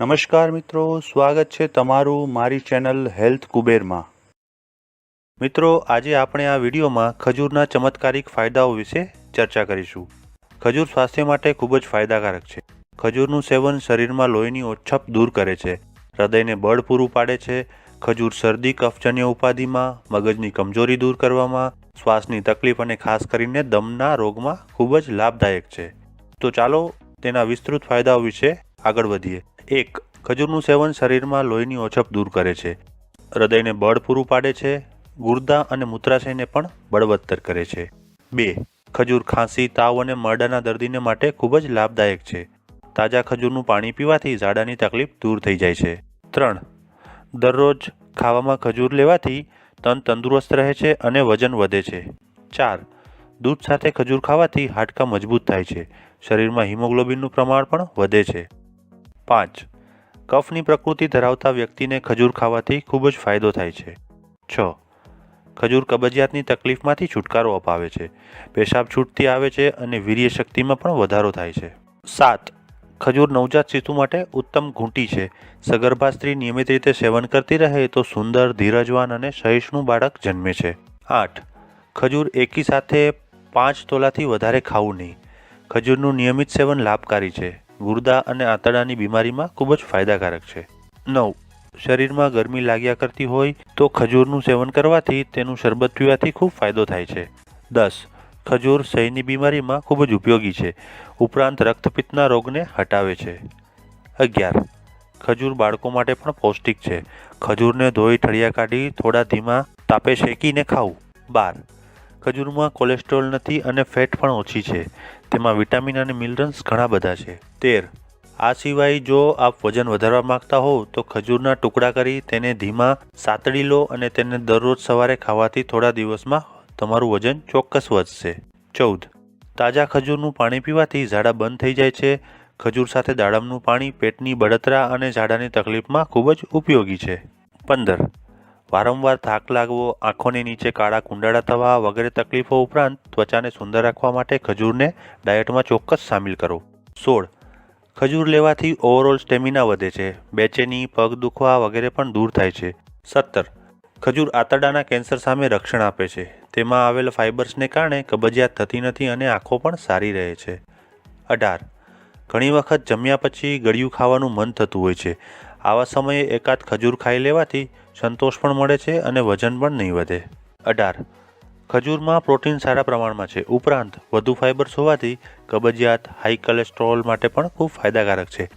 નમસ્કાર મિત્રો, સ્વાગત છે તમારું મારી ચેનલ હેલ્થ કુબેરમાં. મિત્રો, આજે આપણે આ વિડીયોમાં ખજૂરના ચમત્કારિક ફાયદાઓ વિશે ચર્ચા કરીશું. ખજૂર સ્વાસ્થ્ય માટે ખૂબ જ ફાયદાકારક છે. ખજૂરનું સેવન શરીરમાં લોહીની ઓછપ દૂર કરે છે. હૃદયને બળ પૂરું પાડે છે. ખજૂર શરદી, કફજન્ય ઉપાધિમાં, મગજની કમજોરી દૂર કરવામાં, શ્વાસની તકલીફ અને ખાસ કરીને દમના રોગમાં ખૂબ જ લાભદાયક છે. તો ચાલો તેના વિસ્તૃત ફાયદાઓ વિશે આગળ વધીએ. એક, ખજૂરનું સેવન શરીરમાં લોહીની ઓછપ દૂર કરે છે. હૃદયને બળ પૂરું પાડે છે. ગુર્દા અને મૂત્રાશયને પણ બળવત્તર કરે છે. બે, ખજૂર ખાંસી, તાવ અને મરડાના દર્દીને માટે ખૂબ જ લાભદાયક છે. તાજા ખજૂરનું પાણી પીવાથી ઝાડાની તકલીફ દૂર થઈ જાય છે. ત્રણ, દરરોજ ખાવામાં ખજૂર લેવાથી તન તંદુરસ્ત રહે છે અને વજન વધે છે. ચાર, દૂધ સાથે ખજૂર ખાવાથી હાડકાં મજબૂત થાય છે. શરીરમાં હિમોગ્લોબિનનું પ્રમાણ પણ વધે છે. પાંચ. કફની પ્રકૃતિ ધરાવતા વ્યક્તિને ખજૂર ખાવાથી ખૂબ જ ફાયદો થાય છે. છ. ખજૂર કબજિયાતની તકલીફમાંથી છુટકારો અપાવે છે. પેશાબ છૂટતી આવે છે અને વીર્ય શક્તિમાં પણ વધારો થાય છે. સાત. ખજૂર નવજાત શિશુ માટે ઉત્તમ ઘૂંટી છે. સગર્ભા સ્ત્રી નિયમિત રીતે સેવન કરતી રહે તો સુંદર, ધીરજવાન અને સહિષ્ણુ બાળક જન્મે છે. આઠ. ખજૂર એકી સાથે પાંચ તોલાથી વધારે ખાવું નહીં. ખજૂરનું નિયમિત સેવન લાભકારી છે. ગુર્દા અને આંતરડાની બીમારીમાં ખૂબ જ ફાયદાકારક છે. નવ. શરીરમાં ગરમી લાગ્યા કરતી હોય તો ખજૂરનું સેવન કરવાથી તેનું શરબત પીવાથી ખૂબ ફાયદો થાય છે. દસ. ખજૂર સહીની બીમારીમાં ખૂબ જ ઉપયોગી છે. ઉપરાંત રક્તપિત્તના રોગને હટાવે છે. અગિયાર. ખજૂર બાળકો માટે પણ પૌષ્ટિક છે. ખજૂરને ધોઈ ઠળિયા કાઢી થોડા ધીમા તાપે શેકીને ખાવું. બાર. ખજૂરમાં કોલેસ્ટ્રોલ નથી અને ફેટ પણ ઓછી છે. તેમાં વિટામિન અને મિનરલ્સ ઘણા બધા છે. તેર. આ સિવાય જો આપ વજન વધારવા માંગતા હોવ, તો ખજૂરના ટુકડા કરી તેને ધીમા સાતડી લો અને તેને દરરોજ સવારે ખાવાથી થોડા દિવસમાં તમારું વજન ચોક્કસ વધશે. ચૌદ. તાજા ખજૂરનું પાણી પીવાથી ઝાડા બંધ થઈ જાય છે. ખજૂર સાથે દાડમનું પાણી પેટની બળતરા અને ઝાડાની તકલીફમાં ખૂબ જ ઉપયોગી છે. પંદર. વારંવાર થાક લાગવો, આંખોની નીચે કાળા કુંડાળા થવા વગેરે તકલીફો ઉપરાંત ત્વચાને સુંદર રાખવા માટે ખજૂરને ડાયટમાં ચોક્કસ સામેલ કરો. સોળ. ખજૂર લેવાથી ઓવરઓલ સ્ટેમિના વધે છે. બેચેની, પગ દુખવા વગેરે પણ દૂર થાય છે. સત્તર. ખજૂર આંતરડાના કેન્સર સામે રક્ષણ આપે છે. તેમાં આવેલ ફાઇબર્સને કારણે કબજિયાત થતી નથી અને આંખો પણ સારી રહે છે. અઢાર. ઘણી વખત જમ્યા પછી ગળ્યું ખાવાનું મન થતું હોય છે. આવા સમયે એકાદ ખજૂર ખાઈ લેવાથી સંતોષ પણ મળે છે અને વજન પણ નહીં વધે. અઢાર. ખજૂરમાં પ્રોટીન સારા પ્રમાણમાં છે. ઉપરાંત, વધુ ફાઇબર્સ હોવાથી કબજિયાત, હાઈ કોલેસ્ટ્રોલ માટે પણ ખૂબ ફાયદાકારક છે.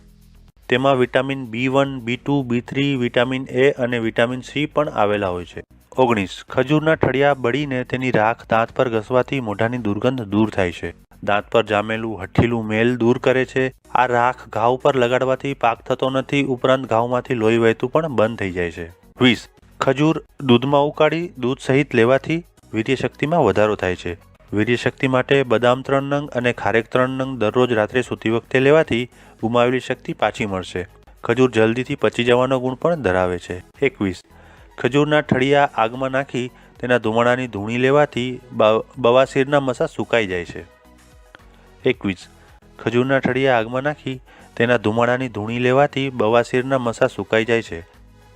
તેમાં vitamin B one, B two, B three, vitamin A અને વિટામિન સી પણ આવેલા હોય છે. ઓગણીસ. ખજૂરના ઠળિયા બળીને તેની રાખ દાંત પર ઘસવાથી મોઢાની દુર્ગંધ દૂર થાય છે. દાંત પર જામેલું, હઠ્ઠીલું મેલ દૂર કરે છે. આ રાખ ઘાવ પર લગાડવાથી પાક થતો નથી, ઉપરાંત ઘાવમાંથી લોહી વહેતું પણ બંધ થઈ જાય છે. વીસ, ખજૂર દૂધમાં ઉકાળી દૂધ સહિત લેવાથી વીર્ય શક્તિમાં વધારો થાય છે. વીર્ય શક્તિ માટે બદામ ત્રણ નંગ અને ખારેક ત્રણ નંગ દરરોજ રાત્રે સૂતી વખતે લેવાથી ગુમાવેલી શક્તિ પાછી મળશે. ખજૂર જલ્દીથી પચી જવાનો ગુણ પણ ધરાવે છે. એકવીસ, ખજૂરના ઠળિયા આગમાં નાખી તેના ધુમાડાની ધૂણી લેવાથી બવાસીરના મસા સુકાઈ જાય છે. એકવીસ ખજૂરના ઠળિયા આગમાં નાખી તેના ધુમાડાની ધૂણી લેવાથી બવાસીરના મસા સુકાઈ જાય છે.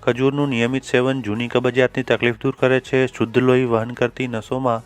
ખજૂરનું નિયમિત સેવન જૂની કબજિયાતની તકલીફ દૂર કરે છે. શુદ્ધ લોહી વહન કરતી નસોમાં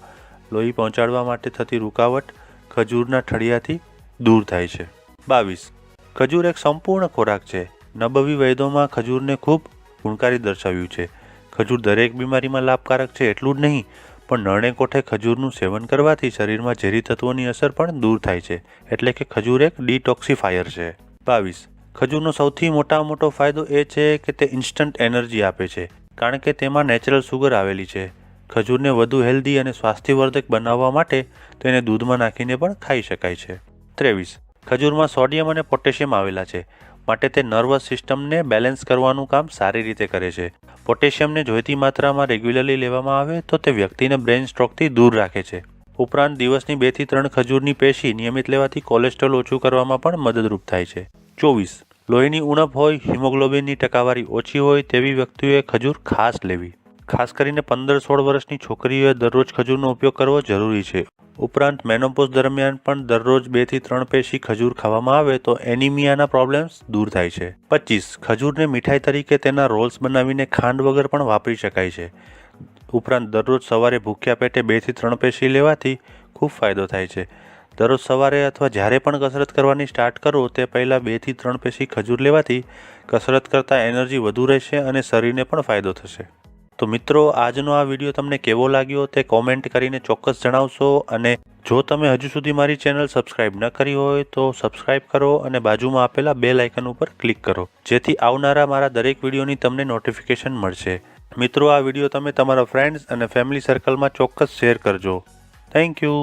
લોહી પહોંચાડવા માટે થતી રૂકાવટ ખજૂરના ઠળિયાથી દૂર થાય છે. બાવીસ. ખજૂર એક સંપૂર્ણ ખોરાક છે. નબવી વૈદોમાં ખજૂરને ખૂબ ગુણકારી દર્શાવ્યું છે. ખજૂર દરેક બીમારીમાં લાભકારક છે, એટલું જ નહીં પણ નરણે કોઠે ખજૂરનું સેવન કરવાથી શરીરમાં ઝેરી તત્વોની અસર પણ દૂર થાય છે. એટલે કે ખજૂર એક ડિટોક્સિફાયર છે. બાવીસ. ખજૂરનો સૌથી મોટા મોટો ફાયદો એ છે કે તે ઇન્સ્ટન્ટ એનર્જી આપે છે, કારણ કે તેમાં નેચરલ સુગર આવેલી છે. ખજૂરને વધુ હેલ્ધી અને સ્વાસ્થ્યવર્ધક બનાવવા માટે તેને દૂધમાં નાખીને પણ ખાઈ શકાય છે. ત્રેવીસ. ખજૂરમાં સોડિયમ અને પોટેશિયમ આવેલા છે. માટે તે નર્વસ સિસ્ટમને બેલેન્સ કરવાનું કામ સારી રીતે કરે છે. પોટેશિયમને જોઈતી માત્રામાં રેગ્યુલરલી લેવામાં આવે તો તે વ્યક્તિને બ્રેન સ્ટ્રોકથી દૂર રાખે છે. ઉપરાંત દિવસની બેથી ત્રણ ખજૂરની પેશી નિયમિત લેવાથી કોલેસ્ટ્રોલ ઓછું કરવામાં પણ મદદરૂપ થાય છે. ચોવીસ, લોહીની ઉણપ હોય, હિમોગ્લોબિનની ટકાવારી ઓછી હોય તેવી વ્યક્તિઓએ ખજૂર ખાસ લેવી. ખાસ કરીને પંદર સોળ વર્ષની છોકરીઓએ દરરોજ ખજૂરનો ઉપયોગ કરવો જરૂરી છે. ઉપરાંત મેનોપોઝ દરમિયાન પણ દરરોજ બેથી ત્રણ પેશી ખજૂર ખાવામાં આવે તો એનિમિયાના પ્રોબ્લેમ્સ દૂર થાય છે. પચીસ, ખજૂરને મીઠાઈ તરીકે તેના રોલ્સ બનાવીને ખાંડ વગર પણ વાપરી શકાય છે. ઉપરાંત દરરોજ સવારે ભૂખ્યા પેટે બેથી ત્રણ પેશી લેવાથી ખૂબ ફાયદો થાય છે. દરરોજ સવારે અથવા જ્યારે પણ કસરત કરવાની સ્ટાર્ટ કરો, તે પહેલાં બેથી ત્રણ પેશી ખજૂર લેવાથી કસરત કરતાં એનર્જી વધુ રહેશે અને શરીરને પણ ફાયદો થશે. તો મિત્રો, આજનો આ વીડિયો તમને કેવો લાગ્યો તે કોમેન્ટ કરીને ચોક્કસ જણાવશો અને જો તમે હજુ સુધી મારી ચેનલ સબસ્ક્રાઇબ ન કરી હોય તો સબસ્ક્રાઇબ કરો અને બાજુમાં આપેલા બે લાઇકન ઉપર ક્લિક કરો. જેથી આવનારા મારા દરેક વિડીયોની તમને નોટિફિકેશન મળશે. મિત્રો, આ વીડિયો તમે તમારા ફ્રેન્ડ્સ અને ફેમિલી સર્કલમાં ચોક્કસ શેર કરજો. Thank you